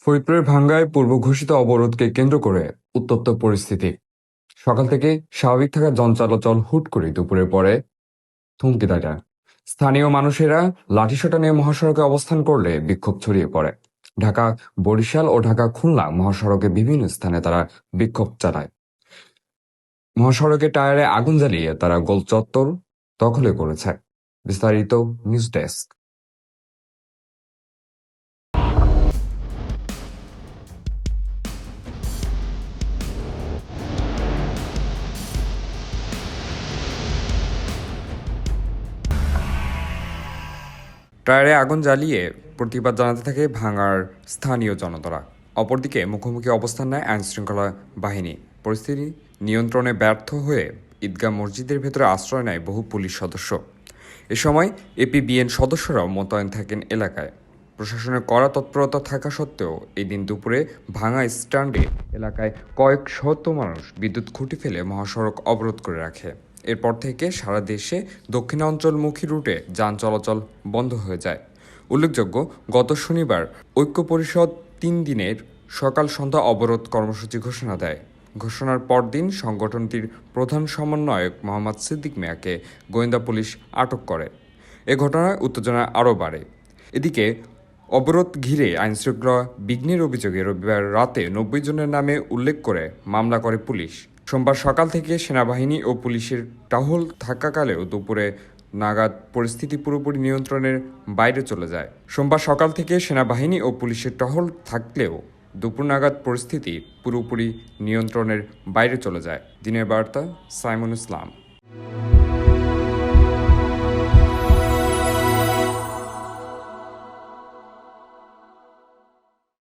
ফরিদপুরের ভাঙ্গায় পূর্ব ঘোষিত অবরোধকে কেন্দ্র করে উত্তপ্ত পরিস্থিতি। সকাল থেকে স্বাভাবিক থাকা জন চলাচল হুট করে দুপুরে পরে থমকে দাঁড়ায়। স্থানীয় মানুষেরা লাঠিসোঁটা নিয়ে মহাসড়কে অবস্থান করলে বিক্ষোভ ছড়িয়ে পড়ে। ঢাকা, বরিশাল ও ঢাকা খুলনা মহাসড়কে বিভিন্ন স্থানে তারা বিক্ষোভ চালায়। মহাসড়কে টায়ারে আগুন জ্বালিয়ে তারা গোল চত্বর দখলে করেছে। বিস্তারিত নিউজ ডেস্ক। টায়ারে আগুন জ্বালিয়ে প্রতিবাদ জানাতে থাকে ভাঙার স্থানীয় জনতারা। অপরদিকে মুখোমুখি অবস্থান নেয় আইনশৃঙ্খলা বাহিনী। পরিস্থিতি নিয়ন্ত্রণে ব্যর্থ হয়ে ঈদগাহ মসজিদের ভেতরে আশ্রয় নেয় বহু পুলিশ সদস্য। এ সময় এপিবিএন সদস্যরাও মোতায়েন থাকেন এলাকায়। প্রশাসনের কড়া তৎপরতা থাকা সত্ত্বেও এই দিন দুপুরে ভাঙা স্ট্যান্ডে এলাকায় কয়েক শত মানুষ বিদ্যুৎ খুঁটি ফেলে মহাসড়ক অবরোধ করে রাখে। এরপর থেকে সারা দেশে দক্ষিণাঞ্চলমুখী রুটে যান চলাচল বন্ধ হয়ে যায়। উল্লেখযোগ্য, গত শনিবার ঐক্য পরিষদ তিন দিনের সকাল সন্ধ্যা অবরোধ কর্মসূচি ঘোষণা দেয়। ঘোষণার পরদিন সংগঠনটির প্রধান সমন্বয়ক মোহাম্মদ সিদ্দিক মিয়াকে গোয়েন্দা পুলিশ আটক করে। এ ঘটনায় উত্তেজনা আরও বাড়ে। এদিকে, অবরোধ ঘিরে আইনশৃঙ্খলা বিঘ্নের অভিযোগে রবিবার রাতে নব্বই জনের নামে উল্লেখ করে মামলা করে পুলিশ। সোমবার সকাল থেকে সেনাবাহিনী ও পুলিশের টহল থাকাকালেও দুপুরে নাগাদ পরিস্থিতি পুরোপুরি নিয়ন্ত্রণের বাইরে চলে যায়। সোমবার সকাল থেকে সেনাবাহিনী ও পুলিশের টহল থাকলেও দুপুর নাগাদ পরিস্থিতি পুরোপুরি নিয়ন্ত্রণের বাইরে চলে যায়। দিনের বার্তা সাইমন ইসলাম।